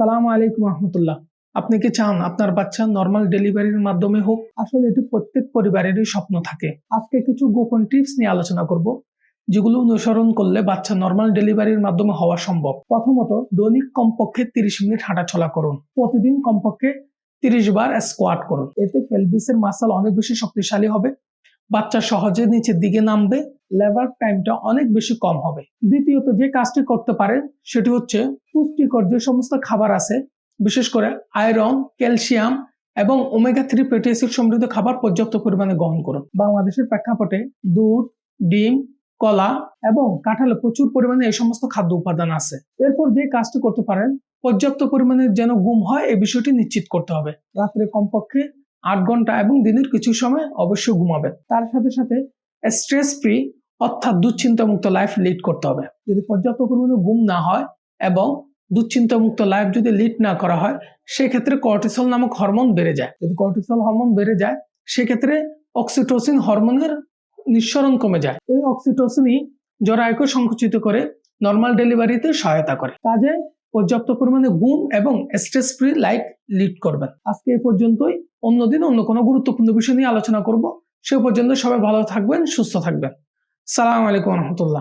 সালাম আলাইকুম রহমতুল্লাহ। আপনি কি চান আপনার বাচ্চা নর্মাল ডেলিভারির মাধ্যমে হোক? আসলে এটি প্রত্যেক পরিবারেরই স্বপ্ন থাকে। আজকে কিছু গোপন টিপস নিয়ে আলোচনা করব, যেগুলো অনুসরণ করলে বাচ্চা নর্মাল ডেলিভারির মাধ্যমে হওয়া সম্ভব। প্রথমত, দৈনিক কমপক্ষে তিরিশ মিনিট হাঁটাচলা করুন। প্রতিদিন কমপক্ষে তিরিশ বার স্কোয়াট করুন। এতে পেলভিসের মাসাল অনেক বেশি শক্তিশালী হবে। বাচ্চা সহজে নিচের দিকে নামবে, লেবার টাইমটা অনেক বেশি কম হবে। দ্বিতীয়ত যে কাজটি করতে পারেন সেটি হচ্ছে পুষ্টিকর যে সমস্ত খাবার আছে, বিশেষ করে আয়রন, ক্যালসিয়াম এবং ওমেগা থ্রি ফ্যাটি অ্যাসিড সমৃদ্ধ খাবার পর্যাপ্ত পরিমাণে গ্রহণ করুন। বাংলাদেশের প্রেক্ষাপটে দুধ, ডিম, কলা এবং কাঁঠালে প্রচুর পরিমাণে এই সমস্ত খাদ্য উপাদান আছে। এরপর যে কাজটি করতে পারেন, পর্যাপ্ত পরিমাণে যেন ঘুম হয়, এই বিষয়টি নিশ্চিত করতে হবে। রাত্রে কমপক্ষে আট ঘণ্টা এবং দিনের কিছু সময় অবশ্যই ঘুমাবেন তার সাথে সাথে স্ট্রেস ফ্রি অর্থাৎ দুশ্চিন্তামুক্ত লাইফ লিড করতে হবে। যদি পর্যাপ্ত পরিমাণে ঘুম না হয় এবং দুশ্চিন্তামুক্ত লাইফ যদি লিড না করা হয়, সেক্ষেত্রে কর্টিসল নামক হরমোন বেড়ে যায়। যদি কর্টিসল হরমোন বেড়ে যায়, সেক্ষেত্রে অক্সিটোসিন হরমোনের নিঃসরণ কমে যায়। এই অক্সিটোসিনই জরায়ুকে সংকুচিত করে নর্মাল ডেলিভারিতে সহায়তা করে। কাজে পর্যাপ্ত পরিমাণে ঘুম এবং স্ট্রেস ফ্রি লাইফ লিড করবেন। আজকে এ পর্যন্তই। অন্যদিন অন্য কোনো গুরুত্বপূর্ণ বিষয় নিয়ে আলোচনা করব। সে পর্যন্ত সবাই ভালো থাকবেন, সুস্থ থাকবেন। সালাম আলাইকুম রহমতুল্লাহ।